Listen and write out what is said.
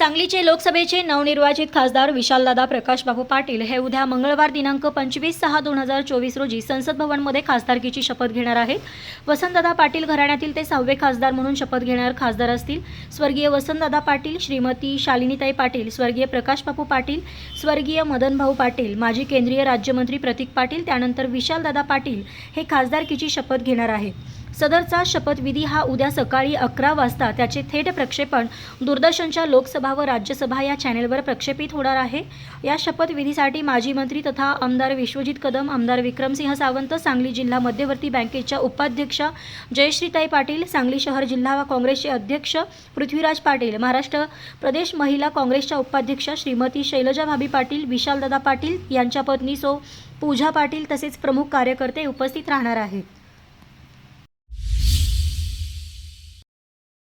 सांगलीचे लोकसभेचे नवनिर्वाचित खासदार विशालदादा प्रकाशबाबू पाटील हे उद्या मंगळवार दिनांक पंचवीस सहा दोन हजार चोवीस रोजी संसद भवनमध्ये खासदारकीची शपथ घेणार आहेत. वसंतदादा पाटील घराण्यातील ते सहावे खासदार म्हणून शपथ घेणार खासदार असतील. स्वर्गीय वसंतदादा पाटील श्रीमती शालिनीताई पाटील स्वर्गीय प्रकाशबाबू पाटील स्वर्गीय मदनभाऊ पाटील माजी केंद्रीय राज्यमंत्री प्रतीक पाटील त्यानंतर विशालदादा पाटील हे खासदारकीची शपथ घेणार आहेत. सदरचा शपथविधी हा उद्या सकाळी अकरा वाजता. त्याचे थेट प्रक्षेपण दूरदर्शनच्या लोकसभा व राज्यसभा या चॅनेलवर प्रक्षेपित होणार आहे. या शपथविधीसाठी माजी मंत्री तथा आमदार विश्वजित कदम आमदार विक्रमसिंह सावंत सांगली जिल्हा मध्यवर्ती बँकेच्या उपाध्यक्ष जयश्रीताई पाटील सांगली शहर जिल्हा काँग्रेसचे अध्यक्ष पृथ्वीराज पाटील महाराष्ट्र प्रदेश महिला काँग्रेसच्या उपाध्यक्षा श्रीमती शैलजा भाभी पाटील विशालदादा पाटील यांच्या पत्नी सो पूजा पाटील तसेच प्रमुख कार्यकर्ते उपस्थित राहणार आहेत.